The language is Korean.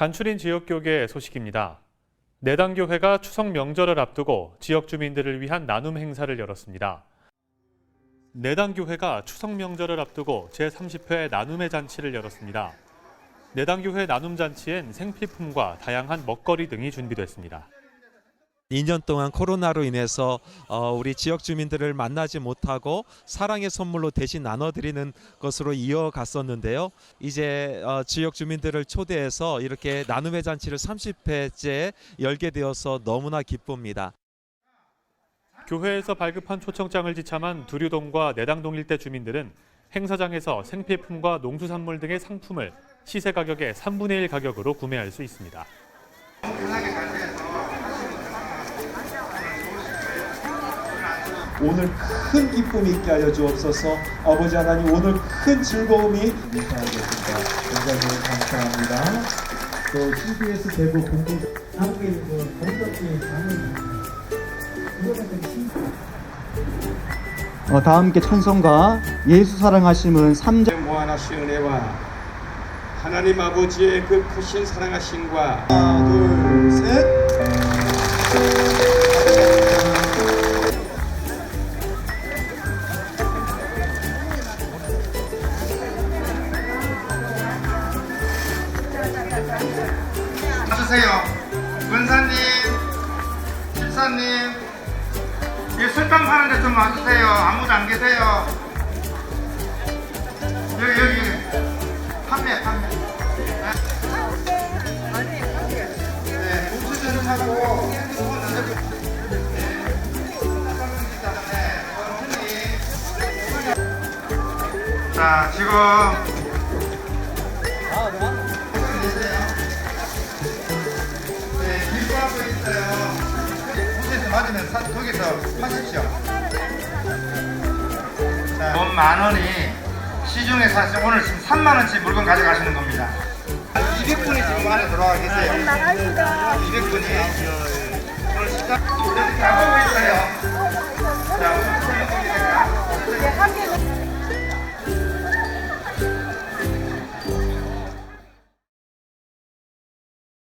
간추린 지역교계 소식입니다. 내당교회가 추석 명절을 앞두고 지역 주민들을 위한 나눔 행사를 열었습니다. 내당교회가 추석 명절을 앞두고 제30회 나눔의 잔치를 열었습니다. 내당교회 나눔 잔치엔 생필품과 다양한 먹거리 등이 준비됐습니다. 2년 동안 코로나로 인해서 어, 우리 지역 주민들을 만나지 못하고 사랑의 선물로 대신 나눠드리는 것으로 이어갔었는데요. 이제 어, 지역 주민들을 초대해서 이렇게 나눔의 잔치를 30회째 열게 되어서 너무나 기쁩니다. 교회에서 발급한 초청장을 지참한 두류동과 내당동 일대 주민들은 행사장에서 생필품과 농수산물 등의 상품을 시세 가격의 3분의 1 가격으로 구매할 수 있습니다. 오늘 큰 기쁨이 있게 하여 주옵소서. 아버지 하나님 오늘 큰 즐거움이 인사하겠습니다. 굉장히 감사합니다. 또 CBS 대구 공부 한국에 장을 그거는 좀 어, 다 함께 찬송가 예수 사랑하심은 3절. 모아나신 은혜와 하나님 아버지의 그 크신 사랑하심과 하나 둘셋 주세요. 권사님, 집사님, 이 술탕 파는데 좀 와주세요. 아무도 안 계세요. 여기 여기 판매 판매. 네, 우주전 하고 네. 자 지금 나머지는 사, 거기서 파십시오. 자, 뭐 돈만 원이 시중에 사실 오늘 지금 3만 원치 물건 가져가시는 겁니다. 200분이 지금 안에 들어와 계세요. 200분이 오늘 식사 이렇게 하고 있어요. 자,